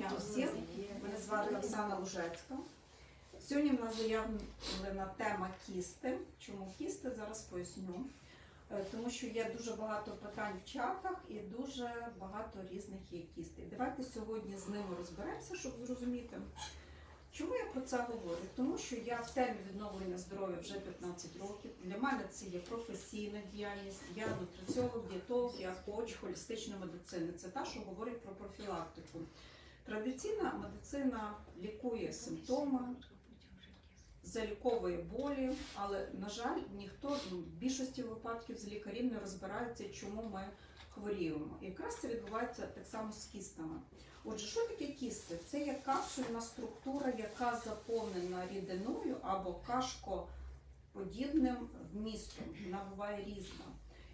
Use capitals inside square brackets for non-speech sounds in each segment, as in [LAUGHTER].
дня усім. Мене звати Оксана Лужецька. Сьогодні в нас заявлена тема кісти. Чому кісти? Зараз поясню. Е, Тому що є дуже багато питань в чатах і дуже багато різних є кістей. Давайте сьогодні з ними розберемося, щоб зрозуміти. Чому я про це говорю? Тому що я в темі відновлення здоров'я вже 15 років. Для мене це є професійна діяльність. Я нутриціолог, дієтолог, я коуч холістичної медицини. Це та, що говорить про профілактику. Традиційна медицина лікує симптоми, заліковує болі, але, на жаль, ніхто в більшості випадків з лікарів не розбирається, чому ми хворіємо. І якраз це відбувається так само з кістами. Отже, що таке кісти? Це є капсульна структура, яка заповнена рідиною або кашкоподібним вмістом. Вона буває різна.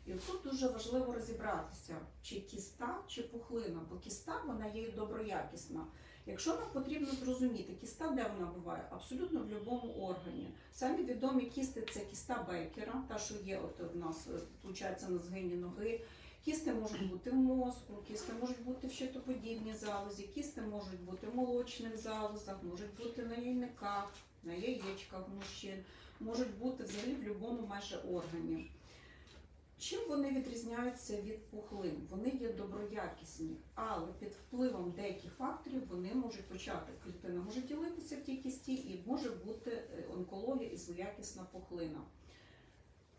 І тут дуже важливо розібратися, чи кіста, чи пухлина, бо кіста вона є доброякісна. Якщо нам потрібно зрозуміти, кіста, де вона буває, абсолютно в будь-якому органі. Самі відомі кісти це кіста Бейкера, та що є от в нас, виходить, на згині ноги. Кісти можуть бути в мозку, кісти можуть бути в щитоподібній залозі, кісти можуть бути в молочних залозах, можуть бути на яйниках, на яєчках мужчин, можуть бути взагалі в будь-якому майже органі. Чим вони відрізняються від пухлин? Вони є доброякісні, але під впливом деяких факторів вони можуть почати. Клітина може ділитися в тій кісті і може бути е, онкологія і злоякісна пухлина.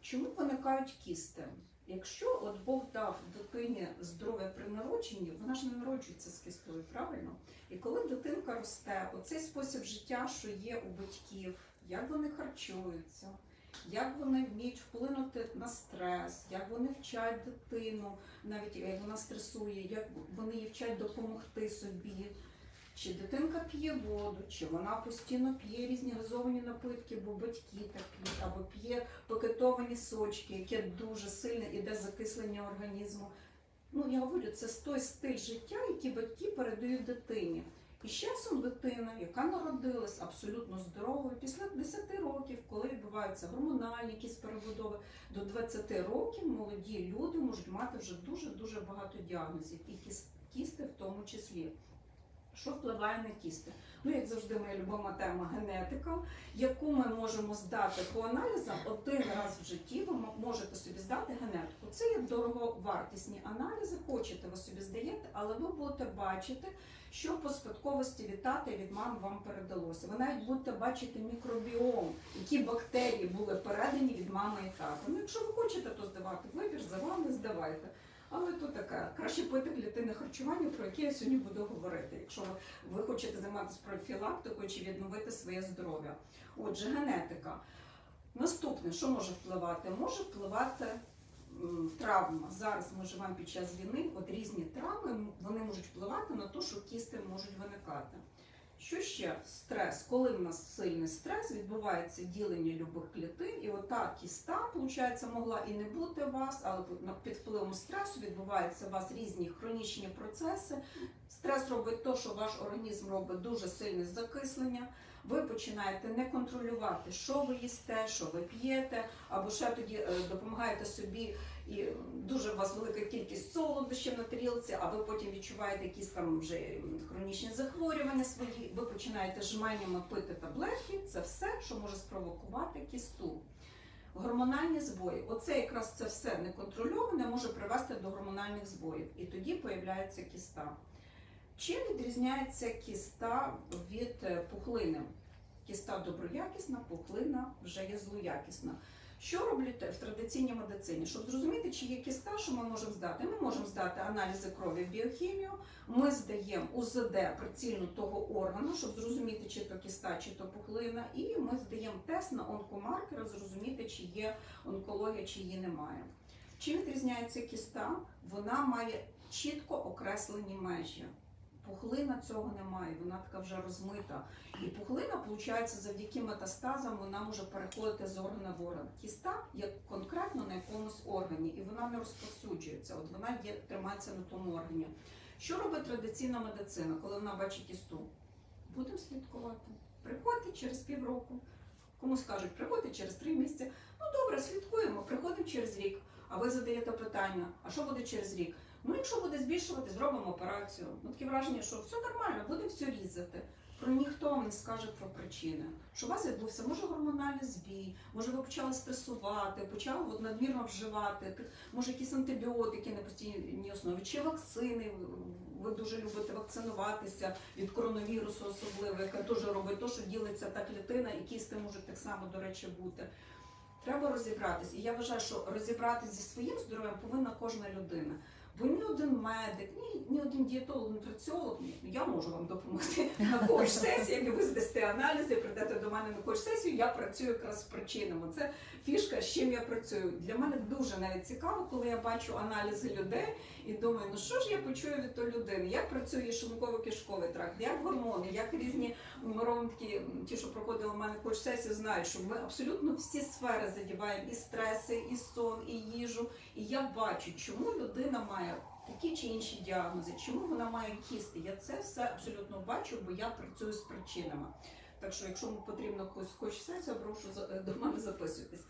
Чому виникають кісти? Якщо от Бог дав дитині здоров'я при народженні, вона ж не народжується з кістою, правильно? І коли дитинка росте, оцей спосіб життя, що є у батьків, як вони харчуються, як вони вміють вплинути на стрес, як вони вчать дитину, навіть як вона стресує, як вони їй вчать допомогти собі. Чи дитинка п'є воду, чи вона постійно п'є різні газовані напитки, бо батьки так п'ють, або п'є пакетовані сочки, яке дуже сильне іде закислення організму. Ну, я говорю, це той стиль життя, який батьки передають дитині. І з часом дитина, яка народилась абсолютно здоровою, після 10 років, коли відбуваються гормональні якісь перебудови, до 20 років молоді люди можуть мати вже дуже-дуже багато діагнозів, і кіс- кісти в тому числі. Що впливає на кісти? Ну, як завжди, моя любима тема генетика, яку ми можемо здати по аналізам один раз в житті. Ви можете собі здати генетику. Це є дороговартісні аналізи, хочете ви собі здаєте, але ви будете бачити, що по спадковості від тата і від мами вам передалося. Ви навіть будете бачити мікробіом, які бактерії були передані від мами і тата. Ну, якщо ви хочете, то здавати вибір за вами, здавайте. Але то таке, краще пити клітинне харчування, про яке я сьогодні буду говорити, якщо ви хочете займатися профілактикою чи відновити своє здоров'я. Отже, генетика. Наступне, що може впливати? Може впливати травма. Зараз ми живемо під час війни, от різні травми вони можуть впливати на те, що кісти можуть виникати. Що ще? Стрес. Коли в нас сильний стрес, відбувається ділення любих клітин, і ота кіста, виходить, могла і не бути у вас, але під впливом стресу відбуваються у вас різні хронічні процеси. Стрес робить те, що ваш організм робить дуже сильне закислення. Ви починаєте не контролювати, що ви їсте, що ви п'єте, або ще тоді е, допомагаєте собі і дуже у вас велика кількість солодощів на тарілці, а ви потім відчуваєте якісь там вже хронічні захворювання свої, ви починаєте жменями пити таблетки. Це все, що може спровокувати кісту. Гормональні збої. Оце якраз це все неконтрольоване може привести до гормональних збоїв. І тоді появляється кіста. Чим відрізняється кіста від е, пухлини? Кіста доброякісна, пухлина вже є злоякісна. Що роблять в традиційній медицині? Щоб зрозуміти, чи є кіста, що ми можемо здати? Ми можемо здати аналізи крові в біохімію, ми здаємо УЗД прицільно того органу, щоб зрозуміти, чи то кіста, чи то пухлина, і ми здаємо тест на онкомаркери, зрозуміти, чи є онкологія, чи її немає. Чим відрізняється кіста? Вона має чітко окреслені межі. Пухлина цього немає, вона така вже розмита. І пухлина, виходить, завдяки метастазам вона може переходити з органа в орган. Кіста є конкретно на якомусь органі, і вона не розповсюджується. От вона є, тримається на тому органі. Що робить традиційна медицина, коли вона бачить кісту? Будемо слідкувати. Приходьте через півроку. Комусь кажуть, приходьте через три місяці. Ну добре, слідкуємо, приходимо через рік. А ви задаєте питання: а що буде через рік? Ну, якщо буде збільшувати, зробимо операцію. Ну, таке враження, що все нормально, буде все різати. Про ніхто вам не скаже про причини. Що у вас відбувся, може гормональний збій, може ви почали стресувати, почали от, надмірно вживати, може якісь антибіотики на постійній основі, чи вакцини. Ви дуже любите вакцинуватися від коронавірусу, особливо, яка теж робить те, що ділиться та клітина, і кісти можуть так само, до речі, бути. Треба розібратись. І я вважаю, що розібратися зі своїм здоров'ям повинна кожна людина. Бо ні один медик, ні, ні один дієтолог, нутриціолог, ні, я можу вам допомогти [LAUGHS] на коуч сесії, як ви здасте аналізи, прийдете до мене на коуч сесію, я працюю якраз з причинами. Це фішка, з чим я працюю. Для мене дуже навіть цікаво, коли я бачу аналізи людей і думаю, ну що ж я почую від тої людини, як працює шлунково-кишковий тракт, як гормони, як різні такі, ті, що проходили в мене коуч сесію, знають, що ми абсолютно всі сфери задіваємо і стреси, і сон, і їжу. І я бачу, чому людина має такі чи інші діагнози, чому вона має кісти. Я це все абсолютно бачу, бо я працюю з причинами. Так що, якщо вам потрібно когось коуч сесію, прошу до мене записуйтесь.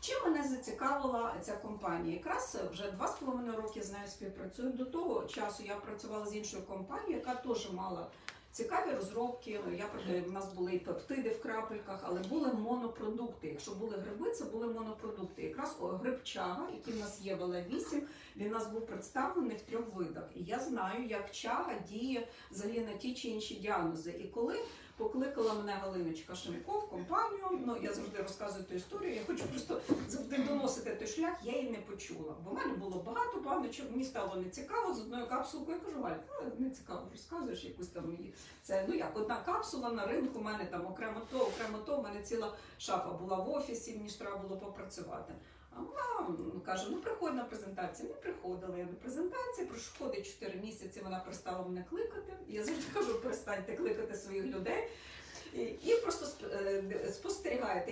Чим мене зацікавила ця компанія? Якраз вже два з половиною роки з нею співпрацюю. До того часу я працювала з іншою компанією, яка теж мала цікаві розробки. Я у нас були і пептиди в крапельках, але були монопродукти. Якщо були гриби, це були монопродукти. Якраз грибчага, гриб чага, який в нас є в 8 він у нас був представлений в трьох видах. І я знаю, як чага діє взагалі на ті чи інші діагнози. І коли покликала мене Галиночка Шемко в компанію, ну я завжди розказую ту історію. Я хочу просто завжди доносити той шлях, я її не почула. Бо в мене було багато баночок, мені стало не цікаво з одною капсулкою. Я кажу, Галь, «Та, не цікаво, розказуєш якусь там її. Це ну як одна капсула на ринку, у мене там окремо то, окремо то, у мене ціла шафа була в офісі, мені ж треба було попрацювати. А вона каже: ну приходь на презентацію. Не приходила я до презентації, проходить 4 місяці, вона перестала мене кликати. Я завжди кажу, перестаньте кликати своїх людей. І, просто е.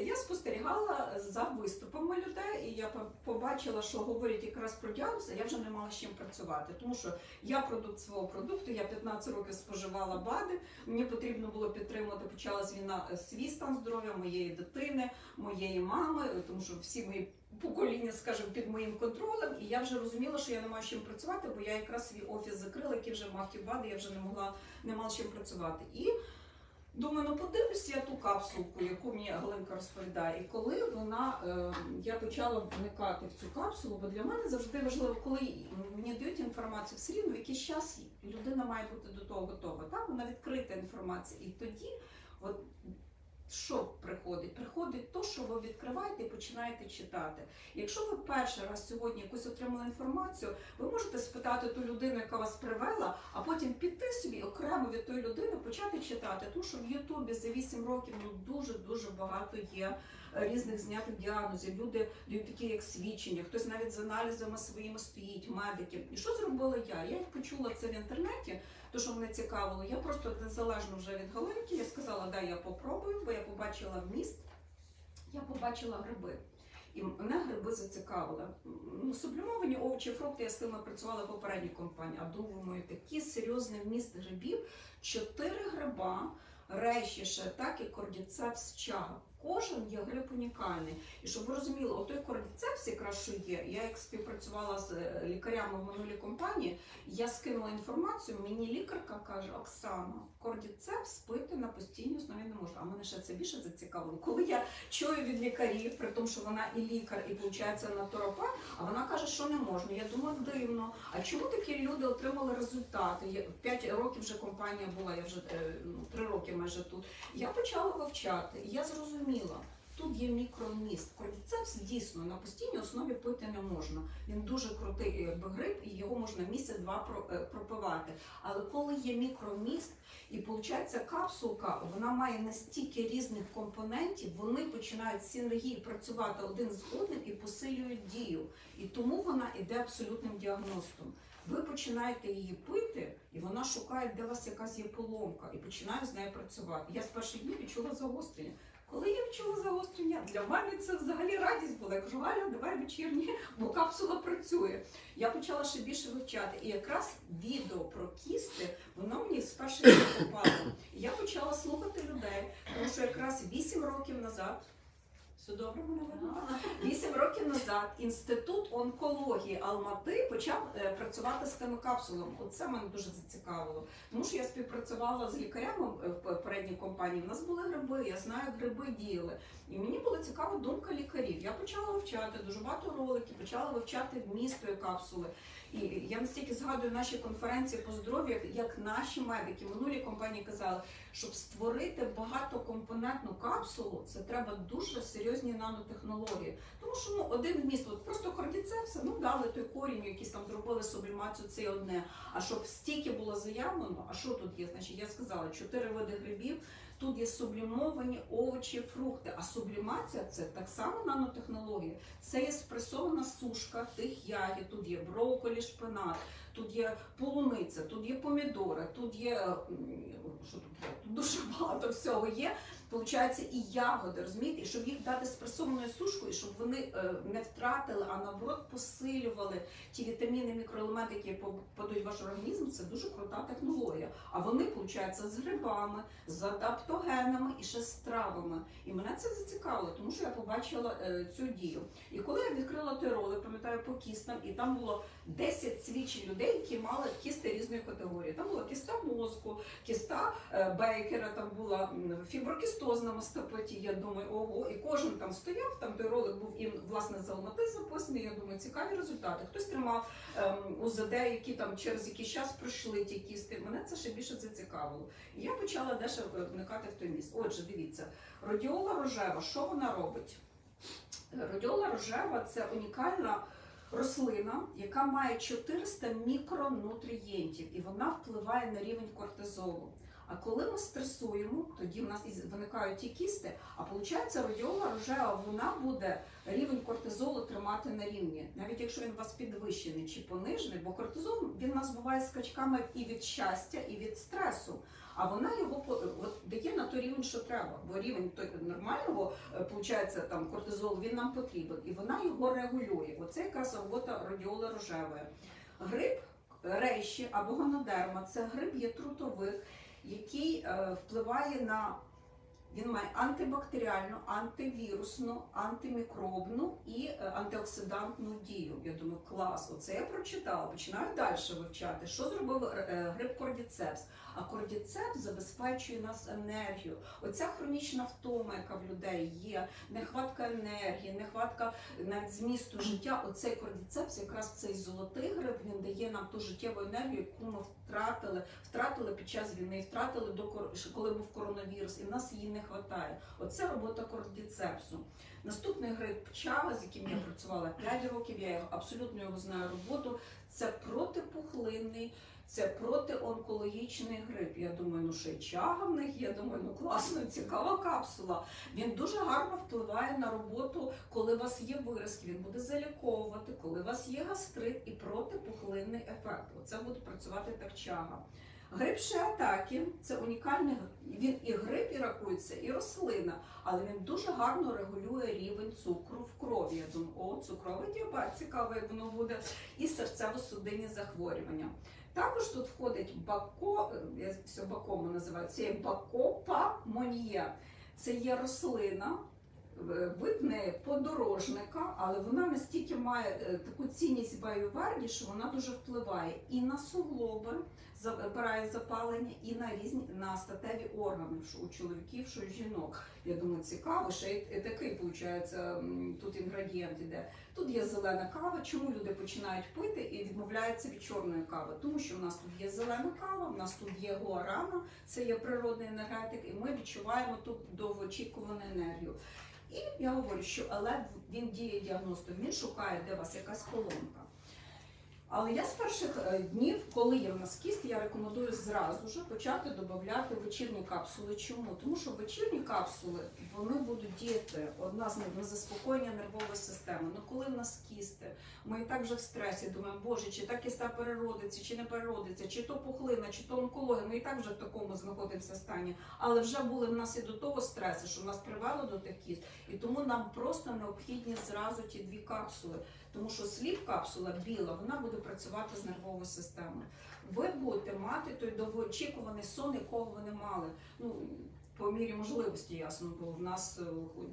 Я спостерігала за виступами людей, і я побачила, що говорять якраз про діагноз, я вже не мала з чим працювати. Тому що я продукт свого продукту, я 15 років споживала БАДи. Мені потрібно було підтримувати. Почалась війна е, свій стан здоров'я моєї дитини, моєї мами, е, тому що всі мої покоління, скажімо, під моїм контролем. І я вже розуміла, що я не маю з чим працювати, бо я якраз свій офіс закрила, який вже мав ті БАДи, я вже не могла не мала з чим працювати. І Думаю, ну подивлюсь я ту капсулку, яку мені Галинка розповідає. І коли вона е, я почала вникати в цю капсулу, бо для мене завжди важливо, коли мені дають інформацію, все рівно в якийсь час людина має бути до того готова. Так, вона відкрита інформація. І тоді, от що приходить? Приходить то, що ви відкриваєте і починаєте читати. Якщо ви перший раз сьогодні якусь отримали інформацію, ви можете спитати ту людину, яка вас привела, а потім піти собі окремо від тої людини, почати читати. Тому що в Ютубі за 8 років ну дуже дуже багато є е, різних знятих діагнозів. Люди дають такі як свідчення, хтось навіть з аналізами своїми стоїть, медики. І що зробила я? Я як почула це в інтернеті, то що мене цікавило, я просто незалежно вже від Галинки, я сказала, да, я попробую, бо я побачила вміст, я побачила гриби. І мене гриби зацікавили. Ну, сублімовані овочі, фрукти, я з тими працювала в попередній компанії. А думаю, такий серйозний вміст грибів, чотири гриба, решіше, так і кордіцепс чага. Кожен є гриб унікальний. І щоб ви розуміли, отой кордіцепс якраз що є. Я як співпрацювала з е, лікарями в минулій компанії, я скинула інформацію, мені лікарка каже, Оксана, кордіцепс пити на постійній основі не можна. А мене ще це більше зацікавило. Коли я чую від лікарів, при тому, що вона і лікар, і виходить натуропат, а вона каже, що не можна. Я думаю, дивно. А чому такі люди отримали результати? П'ять років вже компанія була, я вже е, ну, три роки майже тут. Я почала вивчати, я зрозуміла. Тут є мікроміст. Кордіцепс дійсно на постійній основі пити не можна. Він дуже крутий якби, гриб, і його можна місяць-два е, пропивати. Але коли є мікроміст, і виходить капсулка, вона має настільки різних компонентів, вони починають синергії працювати один з одним і посилюють дію. І тому вона іде абсолютним діагностом. Ви починаєте її пити, і вона шукає, де у вас якась є поломка, і починає з нею працювати. Я з перших днів відчула загострення. Коли я вчула загострення, для мене це взагалі радість була. Я кажу, Галя, давай вечірні, бо капсула працює. Я почала ще більше вивчати. І якраз відео про кісти, воно мені з перших попало. Я почала слухати людей, тому що якраз 8 років назад Все добре мене видно. Вісім років назад інститут онкології Алмати почав е, працювати з тими капсулами. Оце мене дуже зацікавило. Тому що я співпрацювала з лікарями е, в попередній компанії. У нас були гриби, я знаю, гриби діяли. І мені була цікава думка лікарів. Я почала вивчати дуже багато роликів, почала вивчати вміст капсули. І я настільки згадую наші конференції по здоров'ю, як- наші медики минулі компанії казали, щоб створити багатокомпонентну капсулу, це треба дуже серйозні нанотехнології. Тому що ну один вміст, от просто кордіцепси, ну дали той корінь, якийсь там зробили сублімацію, це одне. А щоб стільки було заявлено, а що тут є? Значить, я сказала, чотири види грибів. Тут є сублімовані овочі, фрукти. А сублімація це так само нанотехнологія. Це є спресована сушка тих ягід. Тут є брокколі, шпинат, тут є полуниця, тут є помідори, тут є що тут? Тут дуже [LAUGHS] багато всього є. Получається, і ягоди, розумієте, і щоб їх дати спресованою сушкою, щоб вони е, не втратили, а наоборот посилювали ті вітаміни, мікроелементи, які попадуть в ваш організм, це дуже крута технологія. А вони, виходить, з грибами, з адаптогенами і ще з травами. І мене це зацікавило, тому що я побачила е, цю дію. І коли я відкрила той ролик, пам'ятаю по кістам, і там було 10 свідчень людей, які мали кісти різної категорії. Там була кіста мозку, кіста е, Бейкера, там була м, фіброкістозна мастопатія. Я думаю, ого, і кожен там стояв. Там той ролик був і власне з Алмати записаний. Я думаю, цікаві результати. Хтось тримав ем, УЗД, які там через якийсь час пройшли ті кісти. Мене це ще більше зацікавило. І я почала дещо вникати в той міст. Отже, дивіться, радіола рожева, що вона робить? Радіола рожева це унікальна рослина, яка має 400 мікронутрієнтів, і вона впливає на рівень кортизолу. А коли ми стресуємо, тоді в нас виникають ті кісти. А виходить, радіола рожева вона буде рівень кортизолу тримати на рівні, навіть якщо він у вас підвищений чи понижений, бо кортизол він у нас буває скачками і від щастя, і від стресу. А вона його дає на той рівень, що треба. Бо рівень той нормального е, получається там кортизол, він нам потрібен, і вона його регулює. Оце якраз робота радіоли рожевої. Гриб рейші або гонодерма це гриб є трутових, який е, впливає на він має антибактеріальну, антивірусну, антимікробну і е, антиоксидантну дію. Я думаю, клас, оце я прочитала. Починаю далі вивчати. Що зробив е, гриб кордіцепс? А кордіцепс забезпечує нас енергію. Оця хронічна втома, яка в людей є, нехватка енергії, нехватка навіть змісту життя. Оцей кордіцепс, якраз цей золотий гриб, він дає нам ту життєву енергію, яку ми втратили, втратили під час війни, втратили до коли був коронавірус, і в нас її не вистачає. Оце робота кордіцепсу. Наступний гриб пчала, з яким я працювала 5 років, я абсолютно його знаю роботу. Це протипухлинний, це протионкологічний гриб. Я думаю, ну ще чага в них є. Думаю, ну класно, цікава капсула. Він дуже гарно впливає на роботу, коли у вас є виразки. Він буде заліковувати, коли у вас є гастрит і протипухлинний ефект. Оце буде працювати так чага. Гриб шиатакі – це унікальний він і гриб, і рахується, і рослина, але він дуже гарно регулює рівень цукру в крові. Я думаю, о, цукровий діабет, цікаво, як воно буде, і серцево-судинні захворювання. Також тут входить бако, е, я все бакому називаю, це є бакопа монія. Це є рослина, вид неї подорожника, але вона настільки має е, таку цінність біоверді, що вона дуже впливає і на суглоби, забирає запалення, і на різні на статеві органи, що у чоловіків, що у жінок. Я думаю, цікаво, ще й такий виходить, тут інгредієнт іде. Тут є зелена кава. Чому люди починають пити і відмовляються від чорної кави? Тому що в нас тут є зелена кава, в нас тут є гуарана, це є природний енергетик, і ми відчуваємо тут довгоочікувану енергію. І я говорю, що але він діє діагностом, він шукає, де у вас якась колонка. Але я з перших е, днів, коли є в нас кіст, я рекомендую зразу ж почати додати вечірні капсули. Чому? Тому що вечірні капсули вони будуть діяти одна з них на заспокоєння нервової системи. Ну коли в нас кісти, ми і так вже в стресі, думаємо, боже, чи та кіста переродиться, чи не переродиться, чи то пухлина, чи то онкологія. Ми і так вже в такому знаходимося стані. Але вже були в нас і до того стресу, що нас привело до тих кіст, і тому нам просто необхідні зразу ті дві капсули. Тому що сліп капсула біла, вона буде працювати з нервовою системою. ви будете мати той довгоочікуваний сон, якого ви не мали. Ну, по мірі можливості, ясно, бо в нас е,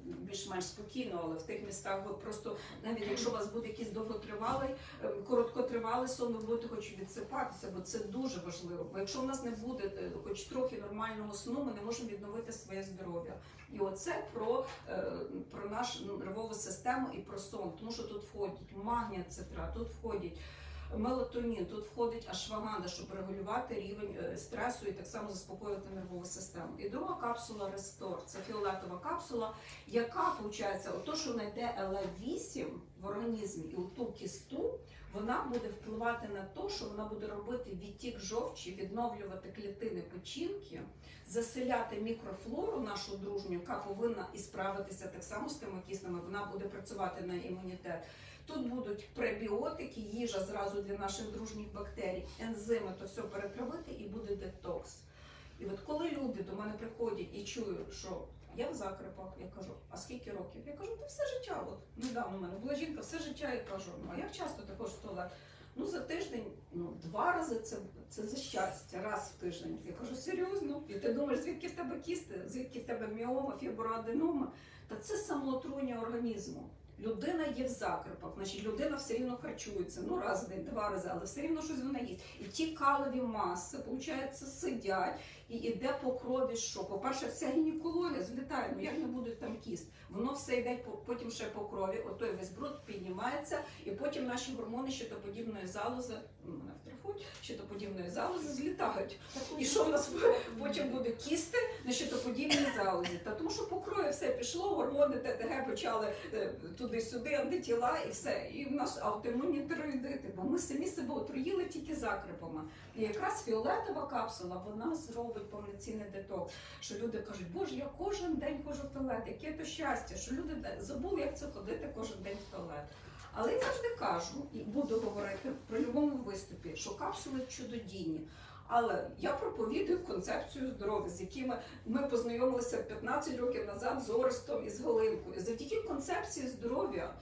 більш-менш спокійно, але в тих містах просто, навіть якщо у вас буде якийсь довготривалий, е, короткотривалий сон, ви будете хоч відсипатися, бо це дуже важливо. Бо якщо в нас не буде е, хоч трохи нормального сну, ми не можемо відновити своє здоров'я. І оце про, е, про нашу нервову систему і про сон, тому що тут входять магнія, цитра, тут входять мелатонін, тут входить ашваганда, щоб регулювати рівень е, стресу і так само заспокоювати нервову систему. І друга капсула Рестор це фіолетова капсула, яка виходить, ото, що знайде ЛА8 в організмі і у ту кісту, вона буде впливати на те, що вона буде робити відтік жовчі, відновлювати клітини печінки, заселяти мікрофлору нашу дружню, яка повинна і справитися так само з тими киснами. Вона буде працювати на імунітет. Тут будуть пребіотики, їжа зразу для наших дружніх бактерій, ензими, то все перетравити і буде детокс. І от коли люди до мене приходять і чують, що я в закрипах, я кажу, а скільки років? Я кажу, та все життя. От недавно у мене була жінка, все життя я кажу, ну а як часто ходиш в? Ну за тиждень, ну два рази це, це за щастя, раз в тиждень. Я кажу, серйозно? І ти думаєш, звідки в тебе кісти, звідки в тебе міома, фіброаденома? Та це самоотруєння організму. Людина є в закрипах, значить людина все рівно харчується, ну раз в день, два рази, але все рівно щось вона їсть. І ті калові маси, виходить, сидять і йде по крові. Що? По-перше, вся гінекологія злітає, ну як не будуть там кіст. Воно все йде по- потім ще по крові, отой весь бруд піднімається, і потім наші гормони щитоподібної залози, втрифують, щитоподібної залози злітають. І що в нас потім буде кісти на щитоподібній залозі? Та тому що по крові все пішло, гормони ТТГ почали е, туди-сюди, антитіла і все. І в нас аутоімунні тироїдити, бо ми самі себе отруїли тільки закрипами. І якраз фіолетова капсула вона зробить повноцінний детокс. Що люди кажуть, боже, я кожен день ходжу в туалет, яке то щастя, що люди забули, як це ходити кожен день в туалет. Але я завжди кажу і буду говорити при будь-якому виступі, що капсули чудодійні. Але я проповідую концепцію здоров'я, з якими ми познайомилися 15 років назад з Орестом і з Галинкою. Завдяки концепції здоров'я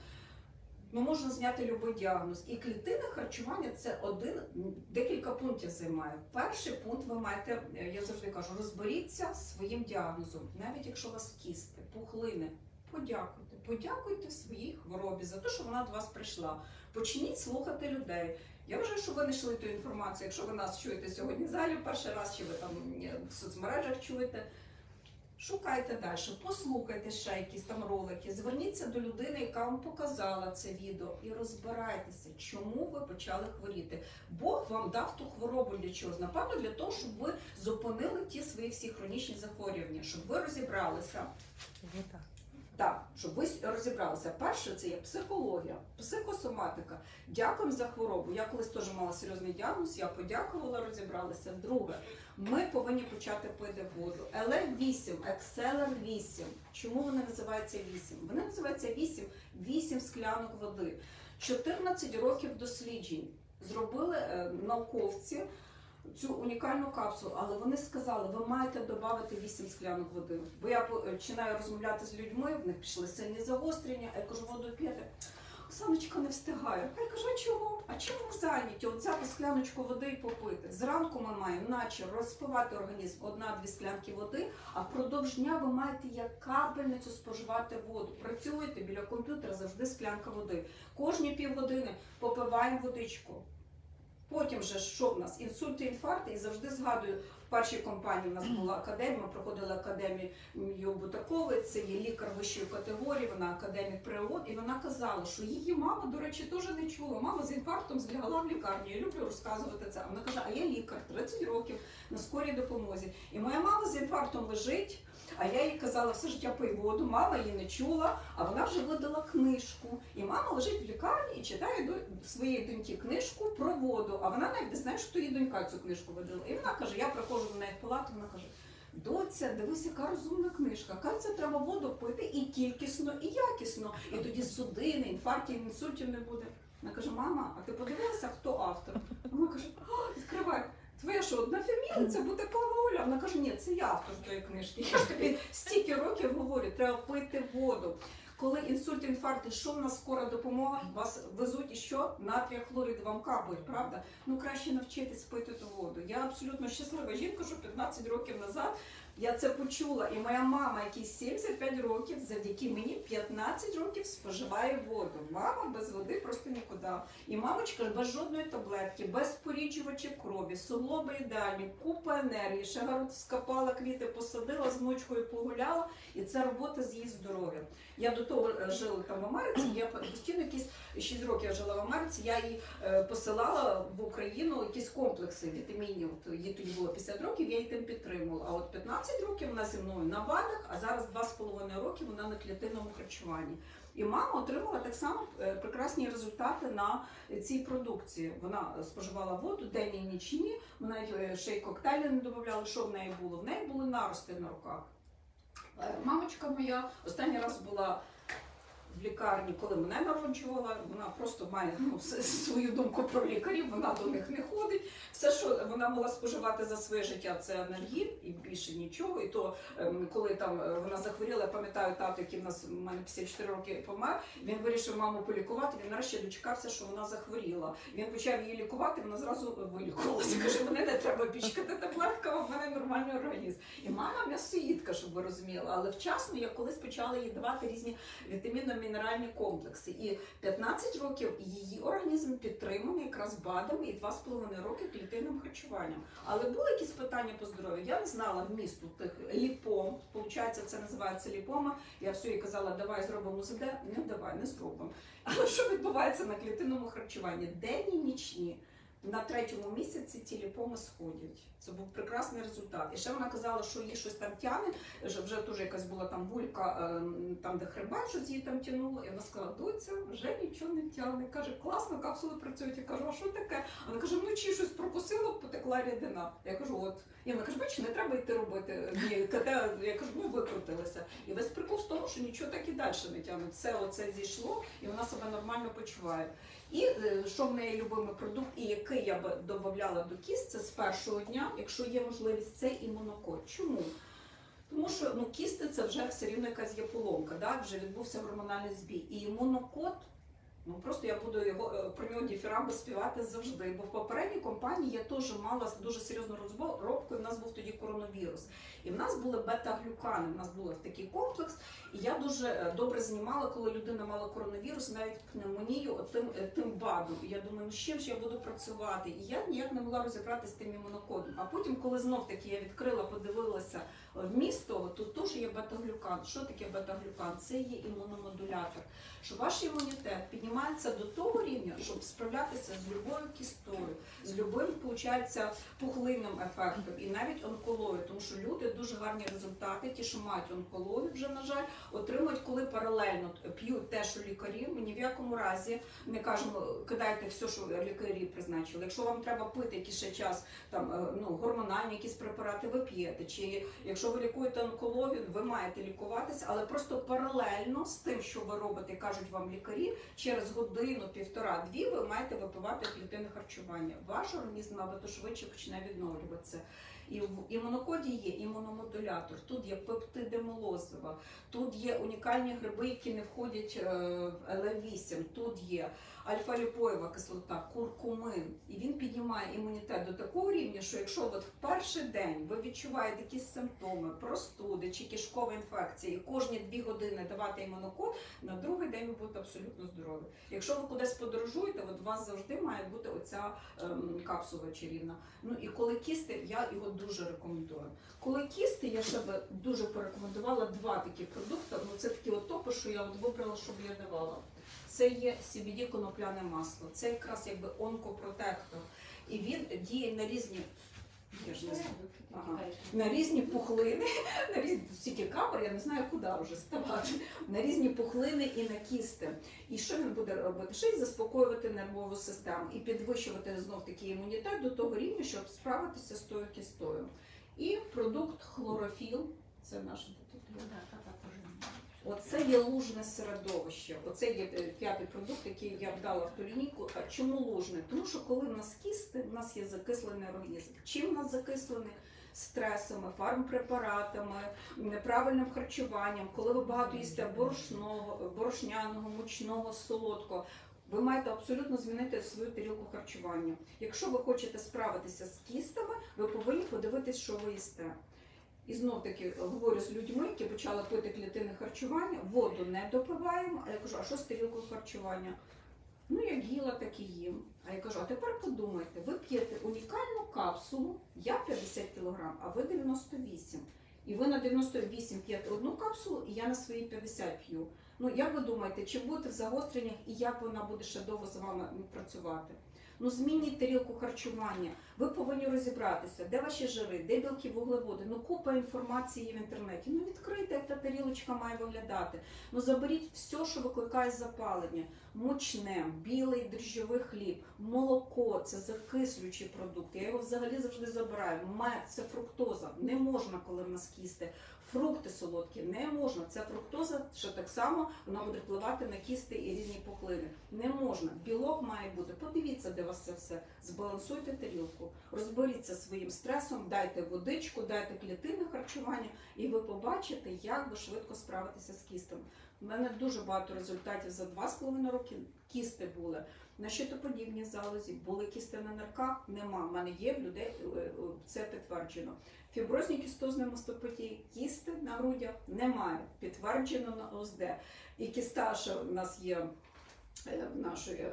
ну, можна зняти будь-який діагноз. І клітинне харчування це один декілька пунктів займає. Перший пункт ви маєте, я завжди кажу, розберіться своїм діагнозом, навіть якщо у вас кісти, пухлини. Подякуйте, подякуйте своїй хворобі за те, що вона до вас прийшла. Почніть слухати людей. Я вважаю, що ви знайшли ту інформацію. Якщо ви нас чуєте сьогодні в залі перший раз, чи ви там в соцмережах чуєте. Шукайте далі, послухайте ще якісь там ролики, зверніться до людини, яка вам показала це відео, і розбирайтеся, чому ви почали хворіти. Бог вам дав ту хворобу для чогось. Напевно, для того, щоб ви зупинили ті свої всі хронічні захворювання, щоб ви розібралися. Так, щоб ви розібралися. Перше, це є психологія, психосоматика. Дякуємо за хворобу. Я колись теж мала серйозний діагноз, я подякувала, розібралася. Друге, ми повинні почати пити воду. ЛФ8, Exceler 8. Чому вони називаються 8? Вони називаються 8, 8 склянок води. 14 років досліджень зробили е, науковці цю унікальну капсулу, але вони сказали, ви маєте додати 8 склянок води. Бо я починаю розмовляти з людьми, в них пішли сильні загострення, а я кажу, воду п'єте. Оксаночка не встигає. А я кажу, а чого? А чому зайняті? От взяти скляночку води і попити. Зранку ми маємо наче розпивати організм одна-дві склянки води, а впродовж дня ви маєте як капельницю споживати воду. Працюєте біля комп'ютера завжди склянка води. Кожні півгодини попиваємо водичку. Потім же що в нас? Інсульти, інфаркти, і завжди згадую, в першій компанії в нас була академія, ми проходили академію Бутакової, це є лікар вищої категорії, вона академік при ООН, і вона казала, що її мама, до речі, теж не чула. Мама з інфарктом злягала в лікарню. Я люблю розказувати це. Вона каже, а я лікар, 30 років на скорій допомозі. І моя мама з інфарктом лежить. А я їй казала все життя пий воду, мама її не чула, а вона вже видала книжку. І мама лежить в лікарні і читає до своєї доньки книжку про воду. А вона навіть не знає, що її донька цю книжку видала. І вона каже: я приходжу до неї в палату, вона каже. Доця, дивись, яка розумна книжка. Кажеться, треба воду пити і кількісно, і якісно. І тоді судини, інфарктів, інсультів не буде. Вона каже: мама, а ти подивилася, хто автор? Вона каже: відкривай. Твоя що, одна фамілія, це буде Оля. Вона каже, ні, це я автор тої книжки. Я ж тобі стільки років говорю, треба пити воду. Коли інсульт, інфаркт, що в нас скора допомога? Вас везуть і що? Натрія хлорид вам капають, правда? Ну краще навчитись пити ту воду. Я абсолютно щаслива жінка, що 15 років назад я це почула. І моя мама, якій 75 років, завдяки мені 15 років споживає воду. Мама без води просто. І мамочка без жодної таблетки, без поріджувачів крові, солоби ідеальні, купа енергії. Ще город скопала, квіти посадила, з внучкою погуляла, і це робота з її здоров'ям. Я до того е, жила там в Америці. Я постійно якісь 6 років я жила в Америці. Я їй е, посилала в Україну якісь комплекси вітамінів. Їй тоді було 50 років, я її тим підтримувала. А от 15 років вона зі мною на БАДах, а зараз 2,5 роки вона на клітинному харчуванні. І мама отримала так само е, прекрасні результати на цій продукції. Вона споживала воду день і нічні. Вона е, ще й коктейлі не додавала. Що в неї було? В неї були нарости на руках. Е, Мамочка моя останній раз була в лікарні, коли мене народжувала. Вона просто має ну, свою думку про лікарів, вона до них не ходить. Все, що вона могла споживати за своє життя, це енергін і більше нічого. І то, ем, коли там е, вона захворіла, я пам'ятаю тато, який в нас в мене 54 роки помер. Він вирішив маму полікувати. Він нарешті дочекався, що вона захворіла. Він почав її лікувати, вона зразу вилікувалася. Каже, мене не треба пічкати таблетками, в мене нормальний організм. І мама м'ясоїдка, щоб ви розуміли. Але вчасно я колись почала їй давати різні вітамінно-мінеральні комплекси. І 15 років її організм підтриманий якраз БАДами і 2,5 роки клітинним харчуванням. Але були якісь питання по здоров'ю. Я не знала вмісту тих ліпом. Получається, це називається ліпома. Я все їй казала, давай зробимо ЗД. Не давай, не зробимо. Але що відбувається на клітинному харчуванні? Денні нічні. На третьому місяці ті ліпоми сходять. Це був прекрасний результат. І ще вона казала, що їй щось там тяне. Вже теж якась була там вулька, ем, там де хребет, щось її там тянуло. І вона сказала, доця, вже нічого не тягне. Каже, класно, капсули працюють. Я кажу, а що таке? Вона каже, вночі щось прокусило, потекла рідина. Я кажу, от. І вона каже, бачиш, не треба йти робити ні, КТ. Я кажу, ну викрутилася. І весь прикол в тому, що нічого так і далі не тягне. Все оце зійшло, і вона себе нормально почуває. І е, що в неї любимий продукт, і який я би додавала до кіст, це з першого дня, якщо є можливість, це імунокод. Чому? Тому що ну, кісти це вже все рівно якась є поломка, да? вже відбувся гормональний збій. І імунокод, ну просто я буду його е, про нього діфірамби співати завжди. Бо в попередній компанії я теж мала дуже серйозну розробку, і в нас був тоді коронавірус. І в нас були бета-глюкани, в нас був такий комплекс. І я дуже е, добре знімала, коли людина мала коронавірус, навіть пневмонію тим, тим бадом. І я думаю, ну з чим ж я буду працювати? І я ніяк не могла розібратися з тим імунокодом. А потім, коли знов таки я відкрила, подивилася вміст того, тут теж є бета-глюкан. Що таке бета-глюкан? Це є імуномодулятор. Що ваш імунітет піднімається до того рівня, щоб справлятися з любою кістою, з любим, виходить, пухлинним ефектом і навіть онкологію, тому що люди дуже гарні результати, ті, що мають онкологію, вже на жаль, отримують, коли паралельно п'ють те, що лікарі. Ми ні в якому разі не кажемо, кидайте все, що лікарі призначили. Якщо вам треба пити якийсь час, там е, ну гормональні якісь препарати, ви п'єте. Чи якщо ви лікуєте онкологію, ви маєте лікуватися, але просто паралельно з тим, що ви робите, кажуть вам лікарі, через годину, півтора-дві ви маєте випивати клітинне харчування. Ваш організм набагато швидше почне відновлюватися. І в імунокоді є імуномодулятор, тут є пептиди молозива, тут є унікальні гриби, які не входять е, в ЛФ8, тут є альфа-ліпоєва кислота, куркумин. І він піднімає імунітет до такого рівня, що якщо от в перший день ви відчуваєте якісь симптоми, простуди чи кишкова інфекція, і кожні дві години давати імунокод, на другий день ви будете абсолютно здорові. Якщо ви кудись подорожуєте, от у вас завжди має бути оця ем, капсула чарівна. Ну і коли кісти, я його дуже рекомендую. Коли кісти, я ще би дуже порекомендувала два такі продукти. Ну це такі от топи, що я от вибрала, щоб я давала. Це є CBD конопляне масло. Це якраз якби онкопротектор. І він діє на різні. Я ж не знаю. Ага. На різні пухлини, [LAUGHS] на різні стільки капер, я не знаю, куди вже ставати. На різні пухлини і на кісти. І що він буде робити? Ще й заспокоювати нервову систему і підвищувати знов таки імунітет до того рівня, щоб справитися з тою кістою. І продукт хлорофіл, це наш тут. Оце є лужне середовище. Оце є е, п'ятий продукт, який я вдала в ту лінійку. А чому лужне? Тому що коли в нас кісти, в нас є закислений організм. Чим в нас закислений? стресами, фармпрепаратами, неправильним харчуванням, коли ви багато їсте борошного, борошняного, мучного, солодкого. Ви маєте абсолютно змінити свою тарілку харчування. Якщо ви хочете справитися з кістами, ви повинні подивитись, що ви їсте. І знов таки говорю з людьми, які почали пити клітинне харчування, воду не допиваємо. А я кажу, а що з тарілкою харчування? Ну, як їла, так і їм. А я кажу, а тепер подумайте, ви п'єте унікальну капсулу, я 50 кг, а ви 98. І ви на 98 п'єте одну капсулу, і я на свої 50 п'ю. Ну, як ви думаєте, чи будете в загостреннях і як вона буде ще довго з вами працювати? Ну, змініть тарілку харчування. Ви повинні розібратися, де ваші жири, де білки, вуглеводи. Ну, купа інформації є в інтернеті. Ну, відкрийте, як та тарілочка має виглядати. Ну, заберіть все, що викликає запалення. Мучне, білий дріжджовий хліб, молоко це закислюючий продукт. Я його взагалі завжди забираю. Мед це фруктоза. Не можна, коли в нас кісти. Фрукти солодкі не можна. Це фруктоза, що так само вона буде впливати на кісти і різні пухлини. Не можна. Білок має бути. Подивіться, де у вас це все. Збалансуйте тарілку, розберіться своїм стресом, дайте водичку, дайте клітинне харчування, і ви побачите, як ви швидко справитеся з кістами. У мене дуже багато результатів за два з половиною роки. Кісти були на щитоподібній залозі, були кісти на нирках. Нема. У мене є в людей е, е, це підтверджено. Фіброзні кістозні мастопатії, кісти на грудях немає. Підтверджено на ОСД. І кіста, що в нас є е, в нашої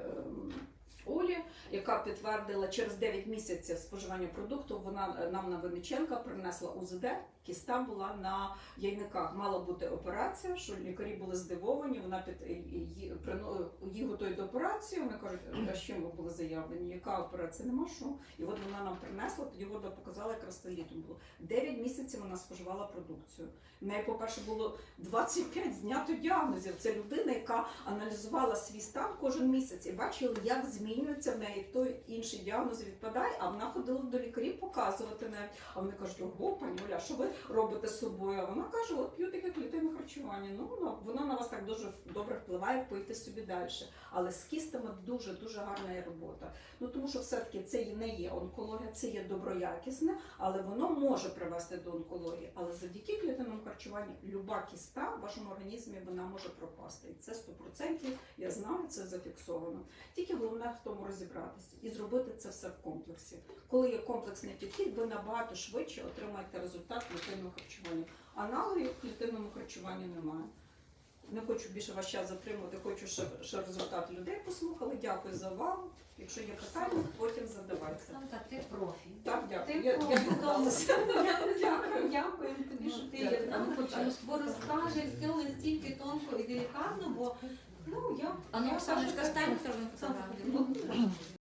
Олі, яка підтвердила через 9 місяців споживання продукту, вона нам на Винниченка принесла УЗД. Кіста була на яйниках. Мала бути операція, що лікарі були здивовані. Вона під е, її її готують до операції. Вони кажуть, а [CLEARS THROAT] чим ви були заявлені? Яка операція? Нема що. І от вона нам принесла, тоді гордо показала, якраз літом було. 9 місяців вона споживала продукцію. В неї, по-перше, було 25 знято діагнозів. Це людина, яка аналізувала свій стан кожен місяць і бачила, як змінюється в неї той інший діагноз відпадає, а вона ходила до лікарів показувати навіть. А вони кажуть, ого, пані Оля, що ви робите з собою? А вона каже, от п'ю таке клітинне харчування. Ну воно, воно на вас так дуже добре впливає, пийте собі далі. Але з кістами дуже дуже гарна є робота. Ну тому що все-таки це не є онкологія, це є доброякісне, але воно може привести до онкології. Але завдяки клітинному харчуванню люба кіста в вашому організмі вона може пропасти. І це 100%, я знаю, це зафіксовано. Тільки головне в тому розібратися і зробити це все в комплексі. Коли є комплексний підхід, ви набагато швидше отримаєте результат клітинного харчування. Аналогів в клітинному харчуванні немає. Не хочу більше ваш час затримувати, хочу, щоб, щоб результат людей послухали. Дякую за увагу. Якщо є питання, потім задавайте. Санта, ти профі. Так, дякую. Ти Я, я профі. Дякую, дякую тобі, що ти є ну, така, бо розкажеш все настільки тонко і делікатно, бо ну я А ну, я Оксаночка, кажу, стань фотографію. ну,